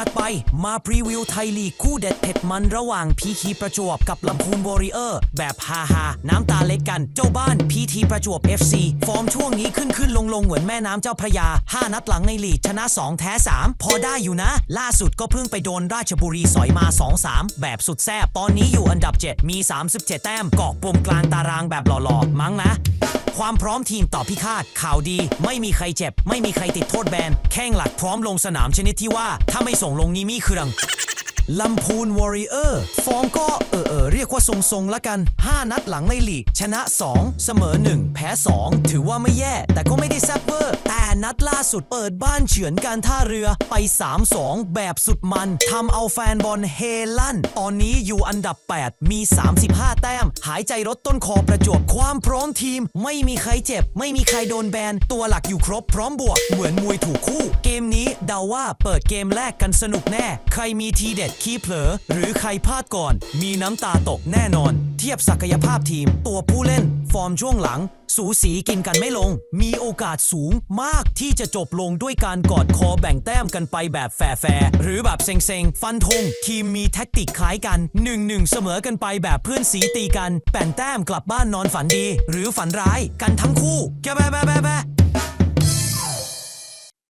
จัดไปมาพรีวิวไทยลีกคู่เด็ดเผ็ดมันระหว่างพีทีประจวบกับลำพูนวอริเออร์ แบบฮาฮาน้ำตาเล็กกันเจ้าบ้านพีทีประจวบ FC ฟอร์มช่วงนี้ขึ้นขึ้นลงลงเหมือนแม่น้ำเจ้าพระยา 5 นัดหลังในลีกชนะ 2 แท้ 3 พอได้อยู่นะ ล่าสุดก็เพิ่งไปโดนราชบุรีสอยมา 2-3 แบบสุดแซ่บตอนนี้อยู่อันดับ 7 มี 37 แต้มเกาะปมกลางตารางแบบหล่อๆมั้งนะ ความพร้อมทีมต่อพิฆาต ข่าวดี ไม่มีใครเจ็บ ไม่มีใครติดโทษแบน แข้งหลักพร้อมลงสนามชนิดที่ว่า ถ้าไม่ส่งลงนี้มีเครื่องลำพูนวอริเออร์ ฟอร์มก็เออเออเรียกว่าทรงๆละกัน 5 นัดหลังในลีก ชนะ 2 เสมอ 1 แพ้ 2 ถือว่าไม่แย่ แต่ก็ไม่ได้แซ่บเวอร์ นัดล่าสุดเปิดบ้านเฉือนการท่าเรือไป 3-2 แบบสุดมันทำเอาแฟนบอลเฮลั่น ตอนนี้อยู่อันดับ 8 มี 35 แต้ม หายใจรถต้นคอประจวบความพร้อมทีม ไม่มีใครเจ็บ ไม่มีใครโดนแบน ตัวหลักอยู่ครบพร้อมบวก เหมือนมวยถูกคู่เกาว่าเปิดเกมแรกกันสนุกแน่ ใครมีทีเด็ดขี้เผลอ หรือใครพลาดก่อน มีน้ำตาตกแน่นอน เทียบศักยภาพทีม ตัวผู้เล่น ฟอร์มช่วงหลัง สูสีกินกันไม่ลง มีโอกาสสูงมากที่จะจบลงด้วยการกอดคอแบ่งแต้มกันไปแบบแฟร์ๆหรือแบบเซ็งๆ ฟันธงทีมมีแท็กติกคล้ายกัน 1-1 เสมอกันไปแบบเพื่อนสีตีกัน แป่นแต้มกลับบ้านนอนฝันดี หรือฝันร้ายกันทั้งคู่แกแบแบะแบะแบะ